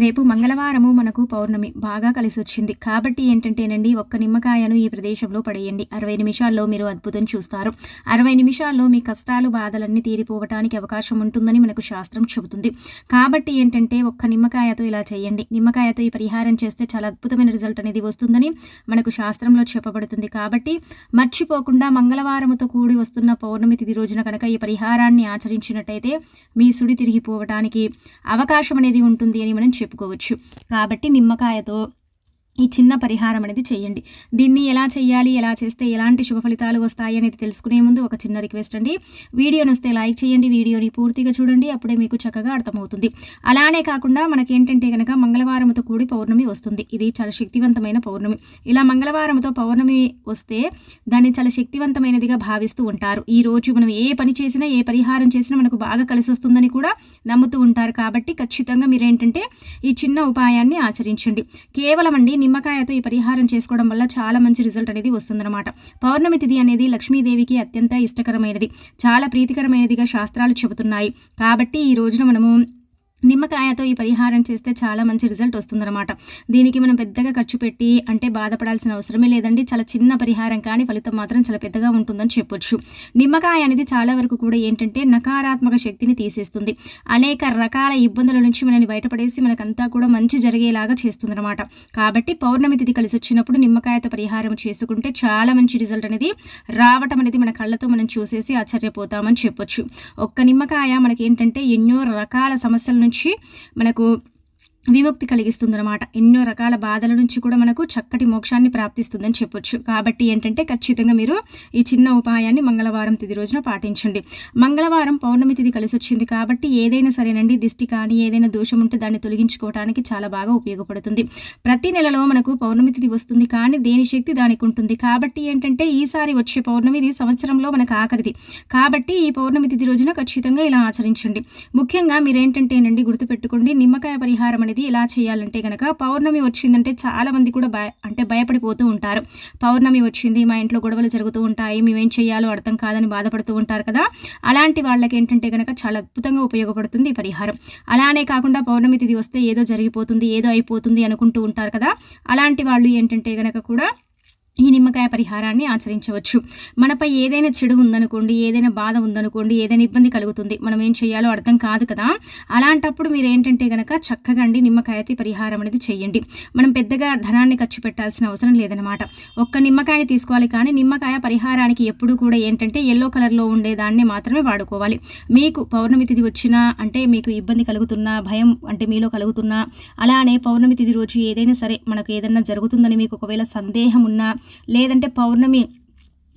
రేపు మంగళవారము మనకు పౌర్ణమి బాగా కలిసి వచ్చింది కాబట్టి ఏంటంటేనండి ఒక్క నిమ్మకాయను ఈ ప్రదేశంలో పడేయండి. అరవై నిమిషాల్లో మీరు అద్భుతం చూస్తారు. అరవై నిమిషాల్లో మీ కష్టాలు బాధలన్నీ తీరిపోవటానికి అవకాశం ఉంటుందని మనకు శాస్త్రం చెబుతుంది. కాబట్టి ఏంటంటే ఒక్క నిమ్మకాయతో ఇలా చేయండి. నిమ్మకాయతో ఈ పరిహారం చేస్తే చాలా అద్భుతమైన రిజల్ట్ అనేది వస్తుందని మనకు శాస్త్రంలో చెప్పబడుతుంది. కాబట్టి మర్చిపోకుండా మంగళవారముతో కూడి వస్తున్న పౌర్ణమి తిథి రోజున కనుక ఈ పరిహారాన్ని ఆచరించినట్టయితే మీ సుడి తిరిగిపోవటానికి అవకాశం అనేది ఉంటుంది అని మనం చెప్పుకోవచ్చు. కాబట్టి నిమ్మకాయతో ఈ చిన్న పరిహారం అనేది చేయండి. దీన్ని ఎలా చేయాలి ఎలా చేస్తే ఎలాంటి శుభ ఫలితాలు వస్తాయి అనేది తెలుసుకునే ముందు ఒక చిన్న రిక్వెస్ట్ అండి. వీడియో నస్తే లైక్ చేయండి వీడియోని పూర్తిగా చూడండి అప్పుడే మీకు చక్కగా అర్థమవుతుంది. అలానే కాకుండా మనకేంటంటే కనుక మంగళవారంతో కూడి పౌర్ణమి వస్తుంది. ఇది చాలా శక్తివంతమైన పౌర్ణమి. ఇలా మంగళవారంతో పౌర్ణమి వస్తే దాన్ని చాలా శక్తివంతమైనదిగా భావిస్తూ ఉంటారు. ఈ రోజు మనం ఏ పని చేసినా ఏ పరిహారం చేసినా మనకు బాగా కలిసి వస్తుందని కూడా నమ్ముతూ ఉంటారు. కాబట్టి ఖచ్చితంగా మీరేంటంటే ఈ చిన్న ఉపాయాన్ని ఆచరించండి. కేవలం అండి నిమ్మకాయతో ఈ పరిహారం చేసుకోవడం వల్ల చాలా మంచి రిజల్ట్ అనేది వస్తుందన్నమాట. పౌర్ణమి తిథి అనేది లక్ష్మీదేవికి అత్యంత ఇష్టకరమైనది. చాలా ప్రీతికరమైనదిగా శాస్త్రాలు చెబుతున్నాయి. కాబట్టి ఈ రోజున మనము నిమ్మకాయతో ఈ పరిహారం చేస్తే చాలా మంచి రిజల్ట్ వస్తుందన్నమాట. దీనికి మనం పెద్దగా ఖర్చు పెట్టి అంటే బాధపడాల్సిన అవసరమే లేదండి. చాలా చిన్న పరిహారం కానీ ఫలితం మాత్రం చాలా పెద్దగా ఉంటుందని చెప్పొచ్చు. నిమ్మకాయ అనేది చాలా వరకు కూడా ఏంటంటే నకారాత్మక శక్తిని తీసేస్తుంది. అనేక రకాల ఇబ్బందుల నుంచి మనల్ని బయటపడేసి మనకంతా కూడా మంచి జరిగేలాగా చేస్తుందన్నమాట. కాబట్టి పౌర్ణమి తిథి కలిసి వచ్చినప్పుడు నిమ్మకాయతో పరిహారం చేసుకుంటే చాలా మంచి రిజల్ట్ అనేది రావటం అనేది మన కళ్ళతో మనం చూసేసి ఆశ్చర్యపోతామని చెప్పొచ్చు. ఒక్క నిమ్మకాయ మనకి ఏంటంటే ఎన్నో రకాల సమస్యల నుంచి మనకు విముక్తి కలిగిస్తుందన్నమాట. ఎన్నో రకాల బాధల నుంచి కూడా మనకు చక్కటి మోక్షాన్ని ప్రాప్తిస్తుందని చెప్పొచ్చు. కాబట్టి ఏంటంటే ఖచ్చితంగా మీరు ఈ చిన్న ఉపాయాన్ని మంగళవారం తిది రోజున పాటించండి. మంగళవారం పౌర్ణమి తిది కలిసి వచ్చింది కాబట్టి ఏదైనా సరేనండి దిష్టి కానీ ఏదైనా దోషం ఉంటే దాన్ని తొలగించుకోవడానికి చాలా బాగా ఉపయోగపడుతుంది. ప్రతి నెలలో మనకు పౌర్ణమి తిది వస్తుంది కానీ దేని శక్తి దానికి ఉంటుంది? కాబట్టి ఏంటంటే ఈసారి వచ్చే పౌర్ణమి ఇది సంవత్సరంలో మనకు ఆఖరిది. కాబట్టి ఈ పౌర్ణమి తిథి రోజున ఖచ్చితంగా ఇలా ఆచరించండి. ముఖ్యంగా మీరేంటంటేనండి గుర్తుపెట్టుకోండి నిమ్మకాయ పరిహారం అనేది అనేది ఎలా చేయాలంటే కనుక పౌర్ణమి వచ్చిందంటే చాలామంది కూడా భయ అంటే భయపడిపోతూ ఉంటారు. పౌర్ణమి వచ్చింది మా ఇంట్లో గొడవలు జరుగుతూ ఉంటాయి మేమేం చేయాలో అర్థం కాదని బాధపడుతూ ఉంటారు కదా. అలాంటి వాళ్ళకి ఏంటంటే కనుక చాలా అద్భుతంగా ఉపయోగపడుతుంది ఈ పరిహారం. అలానే కాకుండా పౌర్ణమి తిథి వస్తే ఏదో జరిగిపోతుంది ఏదో అయిపోతుంది అనుకుంటూ ఉంటారు కదా. అలాంటి వాళ్ళు ఏంటంటే కనుక కూడా ఈ నిమ్మకాయ పరిహారాన్ని ఆచరించవచ్చు. మనపై ఏదైనా చెడు ఉందనుకోండి ఏదైనా బాధ ఉందనుకోండి ఏదైనా ఇబ్బంది కలుగుతుంది మనం ఏం చేయాలో అర్థం కాదు కదా? అలాంటప్పుడు మీరు ఏంటంటే కనుక చక్కగా అండి నిమ్మకాయతి పరిహారం అనేది చేయండి మనం పెద్దగా ధనాన్ని ఖర్చు పెట్టాల్సిన అవసరం లేదనమాట ఒక్క నిమ్మకాయ తీసుకోవాలి కానీ నిమ్మకాయ పరిహారానికి ఎప్పుడు కూడా ఏంటంటే ఎల్లో కలర్లో ఉండే దాన్ని మాత్రమే వాడుకోవాలి. మీకు పౌర్ణమి తిథి వచ్చినా అంటే మీకు ఇబ్బంది కలుగుతున్నా భయం అంటే మీలో కలుగుతున్నా అలానే పౌర్ణమి తిథి రోజు ఏదైనా సరే మనకు ఏదైనా జరుగుతుందని మీకు ఒకవేళ సందేహం ఉన్నా లేదంటే పౌర్ణమి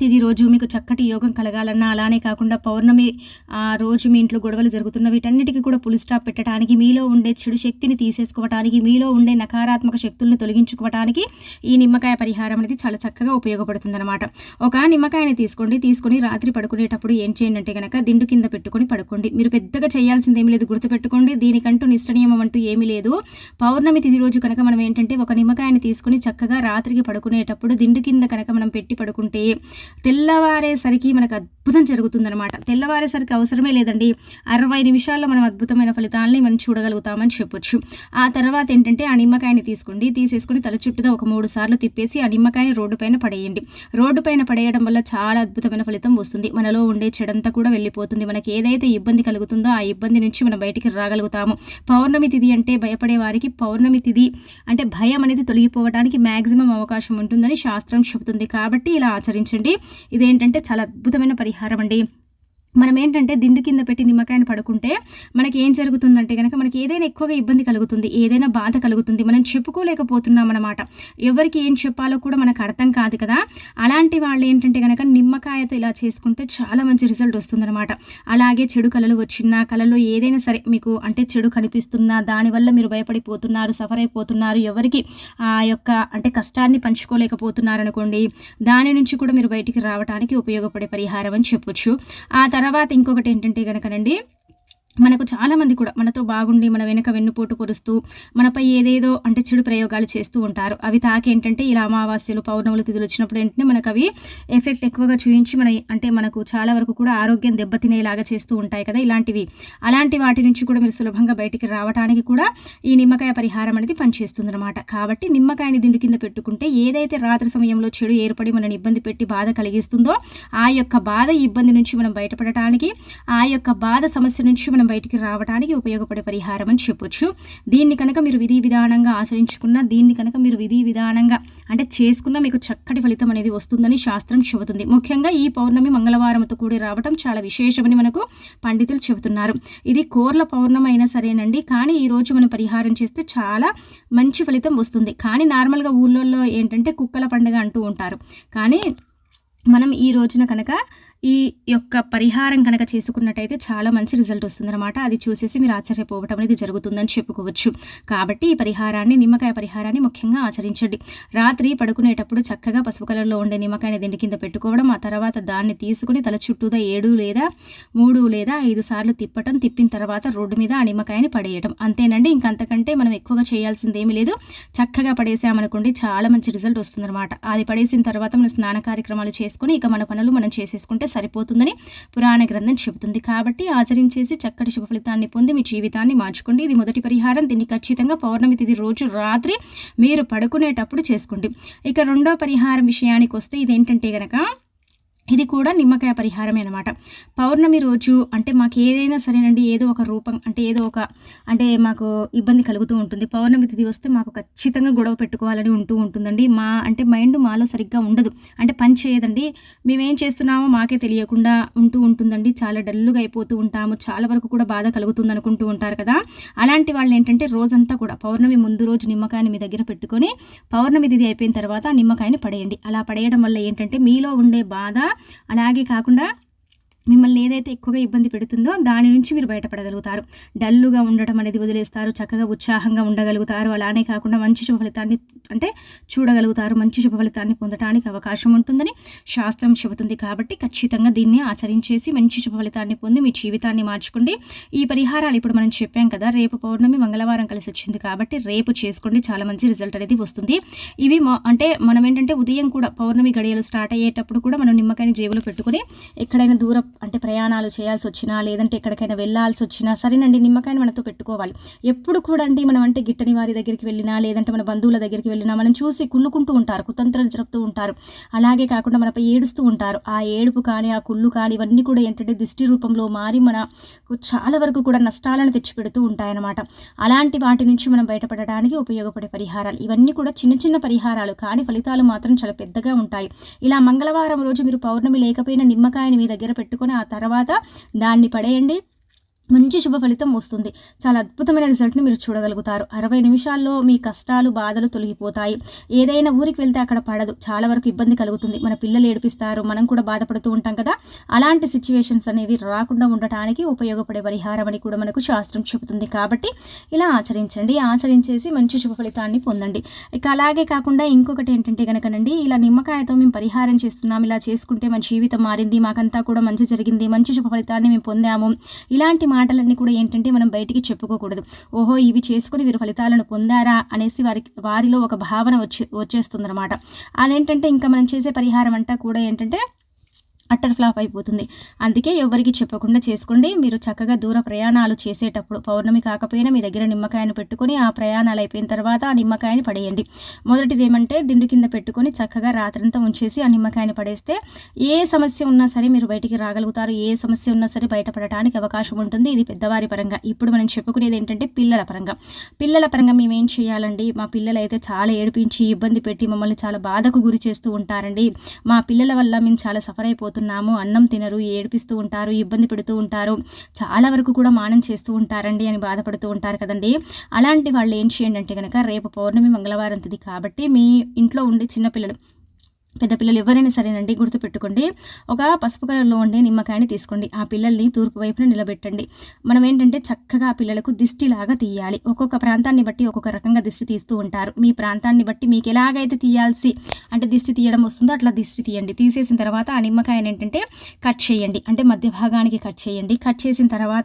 తిది రోజు మీకు చక్కటి యోగం కలగాలన్నా అలానే కాకుండా పౌర్ణమి ఆ రోజు మీ ఇంట్లో గొడవలు జరుగుతున్న వీటన్నిటికీ కూడా పులి స్టాప్ పెట్టడానికి మీలో ఉండే చెడు శక్తిని తీసేసుకోవటానికి మీలో ఉండే నకారాత్మక శక్తులను తొలగించుకోవటానికి ఈ నిమ్మకాయ పరిహారం అనేది చాలా చక్కగా ఉపయోగపడుతుందన్నమాట. ఒక నిమ్మకాయని తీసుకోండి తీసుకొని రాత్రి పడుకునేటప్పుడు ఏం చేయండి అంటే కనుక దిండు కింద పెట్టుకొని పడుకోండి. మీరు పెద్దగా చేయాల్సింది ఏమీ లేదు గుర్తుపెట్టుకోండి. దీనికంటూ నిష్టనియమం అంటూ ఏమీ లేదు. పౌర్ణమి తిది రోజు కనుక మనం ఏంటంటే ఒక నిమ్మకాయని తీసుకొని చక్కగా రాత్రికి పడుకునేటప్పుడు దిండు కింద కనుక మనం పెట్టి పడుకుంటే తెల్లవారేసరికి మనకు అద్భుతం జరుగుతుందనమాట తెల్లవారేసరికి అవసరమే లేదండి. అరవై నిమిషాల్లో మనం అద్భుతమైన ఫలితాలని మనం చూడగలుగుతామని చెప్పొచ్చు. ఆ తర్వాత ఏంటంటే ఆ నిమ్మకాయని తీసుకోండి. తీసేసుకుని తల చుట్టూతో ఒక మూడు సార్లు తిప్పేసి ఆ నిమ్మకాయని రోడ్డు పైన పడేయండి. రోడ్డు పైన పడేయడం వల్ల చాలా అద్భుతమైన ఫలితం వస్తుంది. మనలో ఉండే చెడంతా కూడా వెళ్ళిపోతుంది. మనకి ఏదైతే ఇబ్బంది కలుగుతుందో ఆ ఇబ్బంది నుంచి మనం బయటికి రాగలుగుతాము. పౌర్ణమి తిథి అంటే భయపడే వారికి పౌర్ణమి తిథి అంటే భయం అనేది తొలగిపోవడానికి మ్యాక్సిమం అవకాశం ఉంటుందని శాస్త్రం చెబుతుంది. కాబట్టి ఇలా ఆచరించండి. ఇదేంటంటే చాలా అద్భుతమైన పరిహారం అండి. మనం ఏంటంటే దిండు కింద పెట్టి నిమ్మకాయను పడుకుంటే మనకి ఏం జరుగుతుందంటే కనుక మనకి ఏదైనా ఎక్కువగా ఇబ్బంది కలుగుతుంది ఏదైనా బాధ కలుగుతుంది మనం చెప్పుకోలేకపోతున్నాం అనమాట ఎవరికి ఏం చెప్పాలో కూడా మనకు అర్థం కాదు కదా. అలాంటి వాళ్ళు ఏంటంటే కనుక నిమ్మకాయతో ఇలా చేసుకుంటే చాలా మంచి రిజల్ట్ వస్తుందన్నమాట. అలాగే చెడు కళలు వచ్చినా కళలో ఏదైనా సరే మీకు అంటే చెడు కనిపిస్తున్నా దానివల్ల మీరు భయపడిపోతున్నారు సఫర్ అయిపోతున్నారు ఎవరికి ఆ యొక్క అంటే కష్టాన్ని పంచుకోలేకపోతున్నారు అనుకోండి దాని నుంచి కూడా మీరు బయటికి రావడానికి ఉపయోగపడే పరిహారం అని చెప్పొచ్చు. ఆ తర్వాత ఇంకొకటి ఏంటంటే కనుకనండి మనకు చాలామంది కూడా మనతో బాగుండి మన వెనక వెన్నుపోటు పొరుస్తూ మనపై ఏదేదో అంటే చెడు ప్రయోగాలు చేస్తూ ఉంటారు. అవి తాకేంటంటే ఇలా అమావాస్యలు పౌర్ణములు తిథులు వచ్చినప్పుడు ఏంటంటే మనకు అవి ఎఫెక్ట్ ఎక్కువగా చూపించి మన అంటే మనకు చాలా వరకు కూడా ఆరోగ్యం దెబ్బతినేలాగా చేస్తూ ఉంటాయి కదా ఇలాంటివి. అలాంటి వాటి నుంచి కూడా మీరు సులభంగా బయటికి రావడానికి కూడా ఈ నిమ్మకాయ పరిహారం అనేది పనిచేస్తుంది అనమాట కాబట్టి నిమ్మకాయని దిండు కింద పెట్టుకుంటే ఏదైతే రాత్రి సమయంలో చెడు ఏర్పడి మనని ఇబ్బంది పెట్టి బాధ కలిగిస్తుందో ఆ యొక్క బాధ ఇబ్బంది నుంచి మనం బయటపడటానికి ఆ యొక్క బాధ సమస్య నుంచి మనం బయటికి రావడానికి ఉపయోగపడే పరిహారం అని చెప్పొచ్చు. దీన్ని కనుక మీరు విధి విధానంగా ఆచరించుకున్న దీన్ని కనుక మీరు విధి విధానంగా అంటే చేసుకున్న మీకు చక్కటి ఫలితం అనేది వస్తుందని శాస్త్రం చెబుతుంది. ముఖ్యంగా ఈ పౌర్ణమి మంగళవారంతో కూడి రావటం చాలా విశేషమని మనకు పండితులు చెబుతున్నారు. ఇది కోర్ల పౌర్ణమి అయినా సరేనండి కానీ ఈ రోజు మనం పరిహారం చేస్తే చాలా మంచి ఫలితం వస్తుంది. కానీ నార్మల్గా ఊళ్ళల్లో ఏంటంటే కుక్కల పండుగ అంటూ ఉంటారు. కానీ మనం ఈ రోజున కనుక ఈ యొక్క పరిహారం కనుక చేసుకున్నట్టయితే చాలా మంచి రిజల్ట్ వస్తుందన్నమాట. అది చూసేసి మీరు ఆశ్చర్యపోవటం అనేది జరుగుతుందని చెప్పుకోవచ్చు. కాబట్టి ఈ పరిహారాన్ని నిమ్మకాయ పరిహారాన్ని ముఖ్యంగా ఆచరించండి. రాత్రి పడుకునేటప్పుడు చక్కగా పసుపు కలర్లో ఉండే నిమ్మకాయని దిండి కింద పెట్టుకోవడం ఆ తర్వాత దాన్ని తీసుకుని తల చుట్టూదా ఏడు లేదా మూడు లేదా ఐదు సార్లు తిప్పటం తిప్పిన తర్వాత రోడ్డు మీద ఆ నిమ్మకాయని పడేయటం. అంతేనండి ఇంకంతకంటే మనం ఎక్కువగా చేయాల్సింది ఏమీ లేదు. చక్కగా పడేసామనుకోండి చాలా మంచి రిజల్ట్ వస్తుందన్నమాట. అది పడేసిన తర్వాత మనం స్నాన కార్యక్రమాలు చేసుకుని ఇక మన పనులు మనం చేసేసుకుంటే సరిపోతుందని పురాణ గ్రంథం చెబుతుంది. కాబట్టి ఆచరించేసి చక్కటి శుభ ఫలితాన్ని పొంది మీ జీవితాన్ని మార్చుకోండి. ఇది మొదటి పరిహారం. దీన్ని ఖచ్చితంగా పౌర్ణమి తిథి రోజు రాత్రి మీరు పడుకునేటప్పుడు చేసుకోండి. ఇక రెండో పరిహారం విషయానికి వస్తే ఇదేంటంటే గనక ఇది కూడా నిమ్మకాయ పరిహారమే అనమాట పౌర్ణమి రోజు అంటే మాకు ఏదైనా సరేనండి ఏదో ఒక రూపం అంటే ఏదో ఒక అంటే మాకు ఇబ్బంది కలుగుతూ ఉంటుంది. పౌర్ణమి తిథి వస్తే మాకు ఖచ్చితంగా గొడవ పెట్టుకోవాలని ఉంటూ ఉంటుందండి. మా అంటే మైండ్ మాలో సరిగ్గా ఉండదు. అంటే పని చేయదండి. మేమేం చేస్తున్నామో మాకే తెలియకుండా ఉంటూ ఉంటుందండి. చాలా డల్లుగా అయిపోతూ ఉంటాము. చాలా వరకు కూడా బాధ కలుగుతుంది అనుకుంటూ ఉంటారు కదా. అలాంటి వాళ్ళు ఏంటంటే రోజంతా కూడా పౌర్ణమి ముందు రోజు నిమ్మకాయని మీ దగ్గర పెట్టుకొని పౌర్ణమి తిథి అయిపోయిన తర్వాత నిమ్మకాయని పడేయండి. అలా పడేయడం వల్ల ఏంటంటే మీలో ఉండే బాధ అలాగే కాకుండా మిమ్మల్ని ఏదైతే ఎక్కువగా ఇబ్బంది పెడుతుందో దాని నుంచి మీరు బయటపడగలుగుతారు. డల్లుగా ఉండటం అనేది వదిలేస్తారు చక్కగా ఉత్సాహంగా ఉండగలుగుతారు అలానే కాకుండా మంచి శుభ ఫలితాన్ని అంటే చూడగలుగుతారు మంచి శుభ ఫలితాన్ని పొందడానికి అవకాశం ఉంటుందని శాస్త్రం చెబుతుంది. కాబట్టి ఖచ్చితంగా దీన్ని ఆచరించేసి మంచి శుభ ఫలితాన్ని పొంది మీ జీవితాన్ని మార్చుకోండి. ఈ పరిహారాలు ఇప్పుడు మనం చెప్పాం కదా రేపు పౌర్ణమి మంగళవారం కలిసి వచ్చింది కాబట్టి రేపు చేసుకోండి చాలా మంచి రిజల్ట్ అనేది వస్తుంది. ఇవి అంటే మనం ఏంటంటే ఉదయం కూడా పౌర్ణమి గడియలు స్టార్ట్ అయ్యేటప్పుడు కూడా మనం నిమ్మకాయని జేబులో పెట్టుకొని ఎక్కడైనా దూర అంటే ప్రయాణాలు చేయాల్సి వచ్చినా లేదంటే ఎక్కడికైనా వెళ్ళాల్సి వచ్చినా సరేనండి నిమ్మకాయని మనతో పెట్టుకోవాలి. ఎప్పుడు కూడా అండి మనం అంటే గిట్టని వారి దగ్గరికి వెళ్ళినా లేదంటే మన బంధువుల దగ్గరికి వెళ్ళినా మనం చూసి కుళ్ళుకుంటూ ఉంటారు కుతంత్రాలు జరుపుతూ ఉంటారు. అలాగే కాకుండా మనపై ఏడుస్తూ ఉంటారు. ఆ ఏడుపు కానీ ఆ కుళ్ళు కానీ ఇవన్నీ కూడా ఏంటంటే దిష్టి రూపంలో మారి మనకు చాలా వరకు కూడా నష్టాలను తెచ్చిపెడుతూ ఉంటాయన్నమాట. అలాంటి వాటి నుంచి మనం బయటపడడానికి ఉపయోగపడే పరిహారాలు. ఇవన్నీ కూడా చిన్న చిన్న పరిహారాలు కానీ ఫలితాలు మాత్రం చాలా పెద్దగా ఉంటాయి. ఇలా మంగళవారం రోజు మీరు పౌర్ణమి లేకపోయినా నిమ్మకాయని మీ దగ్గర పెట్టుకొని ఆ తర్వాత దాన్ని పడేయండి. మంచి శుభ ఫలితం వస్తుంది. చాలా అద్భుతమైన రిజల్ట్ని మీరు చూడగలుగుతారు. అరవై నిమిషాల్లో మీ కష్టాలు బాధలు తొలగిపోతాయి. ఏదైనా ఊరికి వెళ్తే అక్కడ పడదు. చాలా వరకు ఇబ్బంది కలుగుతుంది. మన పిల్లలు ఏడిపిస్తారు. మనం కూడా బాధపడుతూ ఉంటాం కదా. అలాంటి సిచ్యువేషన్స్ అనేవి రాకుండా ఉండటానికి ఉపయోగపడే పరిహారం అని కూడా మనకు శాస్త్రం చెబుతుంది. కాబట్టి ఇలా ఆచరించండి. ఆచరించేసి మంచి శుభ ఫలితాన్ని పొందండి. ఇక అలాగే కాకుండా ఇంకొకటి ఏంటంటే కనుకనండి ఇలా నిమ్మకాయతో మేము పరిహారం చేస్తున్నాం. ఇలా చేసుకుంటే మన జీవితం మారింది. మాకంతా కూడా మంచి జరిగింది. మంచి శుభ ఫలితాన్ని మేము పొందాము. ఇలాంటి మాటలన్నీ కూడా ఏంటంటే మనం బయటికి చెప్పుకోకూడదు. ఓహో ఇవి చేసుకుని వీరు ఫలితాలను పొందారా అనేసి వారికి వారిలో ఒక భావన వచ్చే వచ్చేస్తుందన్నమాట. అదేంటంటే ఇంకా మనం చేసే పరిహారం అంతా కూడా ఏంటంటే అట్టర్ ఫ్లాప్ అయిపోతుంది. అందుకే ఎవరికి చెప్పకుండా చేసుకోండి. మీరు చక్కగా దూర ప్రయాణాలు చేసేటప్పుడు పౌర్ణమి కాకపోయినా మీ దగ్గర నిమ్మకాయను పెట్టుకొని ఆ ప్రయాణాలు అయిపోయిన తర్వాత ఆ నిమ్మకాయని పడేయండి. మొదటిది ఏమంటే దిండు కింద పెట్టుకొని చక్కగా రాత్రంతా ఉంచేసి ఆ నిమ్మకాయని పడేస్తే ఏ సమస్య ఉన్నా సరే మీరు బయటికి రాగలుగుతారు. ఏ సమస్య ఉన్నా సరే బయటపడటానికి అవకాశం ఉంటుంది. ఇది పెద్దవారి పరంగా. ఇప్పుడు మనం చెప్పుకునేది ఏంటంటే పిల్లల పరంగా. పిల్లల పరంగా మేము ఏం చేయాలండి? మా పిల్లలు అయితే చాలా ఏడిపించి ఇబ్బంది పెట్టి మమ్మల్ని చాలా బాధకు గురి చేస్తూ ఉంటారండి. మా పిల్లల వల్ల మేము చాలా సఫర్ అయిపోతున్నాం. పోతున్నాము అన్నం తినరు ఏడిపిస్తూ ఉంటారు ఇబ్బంది పెడుతూ ఉంటారు. చాలా వరకు కూడా మానం చేస్తూ ఉంటారండి అని బాధపడుతూ ఉంటారు కదండి. అలాంటి వాళ్ళు ఏం చేయండి అంటే కనుక రేపు పౌర్ణమి మంగళవారం తిది కాబట్టి మీ ఇంట్లో ఉండే చిన్నపిల్లలు పెద్ద పిల్లలు ఎవరైనా సరేనండి గుర్తుపెట్టుకోండి. ఒక పసుపు కలర్లో ఉండే నిమ్మకాయని తీసుకోండి. ఆ పిల్లల్ని తూర్పు వైపున నిలబెట్టండి. మనం ఏంటంటే చక్కగా ఆ పిల్లలకు దిష్టిలాగా తీయాలి. ఒక్కొక్క ప్రాంతాన్ని బట్టి ఒక్కొక్క రకంగా దిష్టి తీస్తూ ఉంటారు. మీ ప్రాంతాన్ని బట్టి మీకు ఎలాగైతే తీయాల్సి అంటే దిష్టి తీయడం వస్తుందో అట్లా దిష్టి తీయండి. తీసేసిన తర్వాత ఆ నిమ్మకాయని ఏంటంటే కట్ చేయండి. అంటే మధ్య భాగానికి కట్ చేయండి. కట్ చేసిన తర్వాత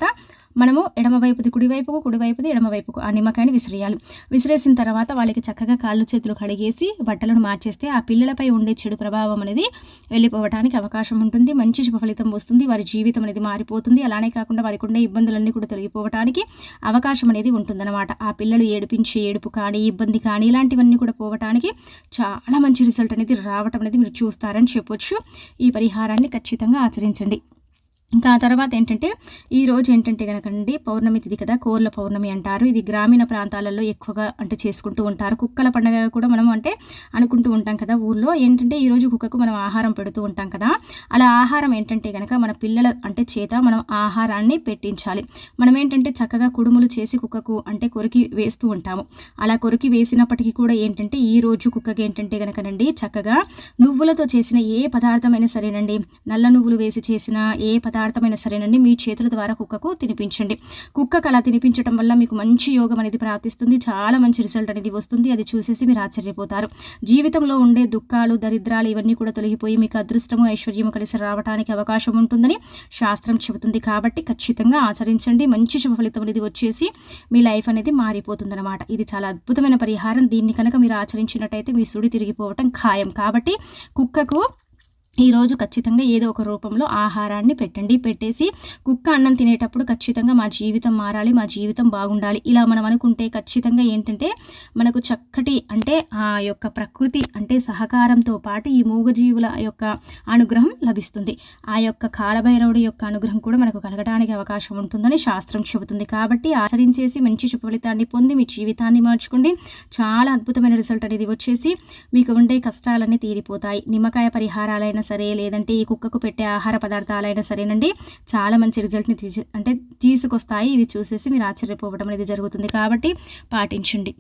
మనము ఎడమవైపుది కుడివైపుకు కుడివైపుది ఎడమవైపుకు ఆ నిమ్మకాయని విసిరేయాలి. విసిరేసిన తర్వాత వాళ్ళకి చక్కగా కాళ్ళు చేతులు కడిగేసి బట్టలను మార్చేస్తే ఆ పిల్లలపై ఉండే చెడు ప్రభావం అనేది వెళ్ళిపోవడానికి అవకాశం ఉంటుంది. మంచి శుభ ఫలితం వస్తుంది. వారి జీవితం అనేది మారిపోతుంది. అలానే కాకుండా వారికి ఉండే ఇబ్బందులన్నీ కూడా తొలగిపోవడానికి అవకాశం అనేది ఉంటుందన్నమాట. ఆ పిల్లలు ఏడిపించే ఏడుపు కానీ ఇబ్బంది కానీ ఇలాంటివన్నీ కూడా పోవటానికి చాలా మంచి రిజల్ట్ అనేది రావటం అనేది మీరు చూస్తారని చెప్పొచ్చు. ఈ పరిహారాన్ని ఖచ్చితంగా ఆచరించండి. ఇంకా ఆ తర్వాత ఏంటంటే ఈ రోజు ఏంటంటే కనుకండి పౌర్ణమి తిది కదా కోర్ల పౌర్ణమి అంటారు. ఇది గ్రామీణ ప్రాంతాలలో ఎక్కువగా అంటే చేసుకుంటూ ఉంటారు. కుక్కల పండుగ కూడా మనం అంటే అనుకుంటూ ఉంటాం కదా ఊర్లో. ఏంటంటే ఈరోజు కుక్కకు మనం ఆహారం పెడుతూ ఉంటాం కదా. అలా ఆహారం ఏంటంటే కనుక మన పిల్లల అంటే చేత మనం ఆహారాన్ని పెట్టించాలి. మనం ఏంటంటే చక్కగా కుడుములు చేసి కుక్కకు అంటే కొరికి వేస్తూ ఉంటాము. అలా కొరికి వేసినప్పటికీ కూడా ఏంటంటే ఈ రోజు కుక్కకి ఏంటంటే కనుకనండి చక్కగా నువ్వులతో చేసిన ఏ పదార్థమైనా సరేనండి నల్ల నువ్వులు వేసి చేసిన ఏ పదార్థం పదార్థమైనా సరేనండి మీ చేతుల ద్వారా కుక్కకు తినిపించండి. కుక్కకు అలా తినిపించడం వల్ల మీకు మంచి యోగం అనేది ప్రాప్తిస్తుంది. చాలా మంచి రిజల్ట్ అనేది వస్తుంది. అది చూసేసి మీరు ఆశ్చర్యపోతారు. జీవితంలో ఉండే దుఃఖాలు దరిద్రాలు ఇవన్నీ కూడా తొలగిపోయి మీకు అదృష్టము ఐశ్వర్యము కలిసి రావడానికి అవకాశం ఉంటుందని శాస్త్రం చెబుతుంది. కాబట్టి ఖచ్చితంగా ఆచరించండి. మంచి శుభ ఫలితం అనేది వచ్చేసి మీ లైఫ్ అనేది మారిపోతుందన్నమాట. ఇది చాలా అద్భుతమైన పరిహారం. దీన్ని కనుక మీరు ఆచరించినట్టయితే మీ సుడి తిరిగిపోవటం ఖాయం. కాబట్టి కుక్కకు ఈరోజు ఖచ్చితంగా ఏదో ఒక రూపంలో ఆహారాన్ని పెట్టండి. పెట్టేసి కుక్క అన్నం తినేటప్పుడు ఖచ్చితంగా మా జీవితం మారాలి మా జీవితం బాగుండాలి. ఇలా మనం అనుకుంటే ఖచ్చితంగా ఏంటంటే మనకు చక్కటి అంటే ఆ యొక్క ప్రకృతి అంటే సహకారంతో పాటు ఈ మూగజీవుల యొక్క అనుగ్రహం లభిస్తుంది. ఆ యొక్క కాలభైరవుడి యొక్క అనుగ్రహం కూడా మనకు కలగడానికి అవకాశం ఉంటుందని శాస్త్రం చెబుతుంది. కాబట్టి ఆచరించేసి మంచి శుభ ఫలితాన్ని పొంది మీ జీవితాన్ని మార్చుకోండి. చాలా అద్భుతమైన రిజల్ట్ అనేది వచ్చేసి మీకు ఉండే కష్టాలన్నీ తీరిపోతాయి. నిమ్మకాయ పరిహారాలైన సరే లేదంటే ఈ కుక్కకు పెట్టే ఆహార పదార్థాలైనా సరేనండి చాలా మంచి రిజల్ట్ని తీసి అంటే తీసుకొస్తాయి. ఇది చూసేసి మీరు ఆశ్చర్యపోవడం అనేది జరుగుతుంది కాబట్టి పాటించండి.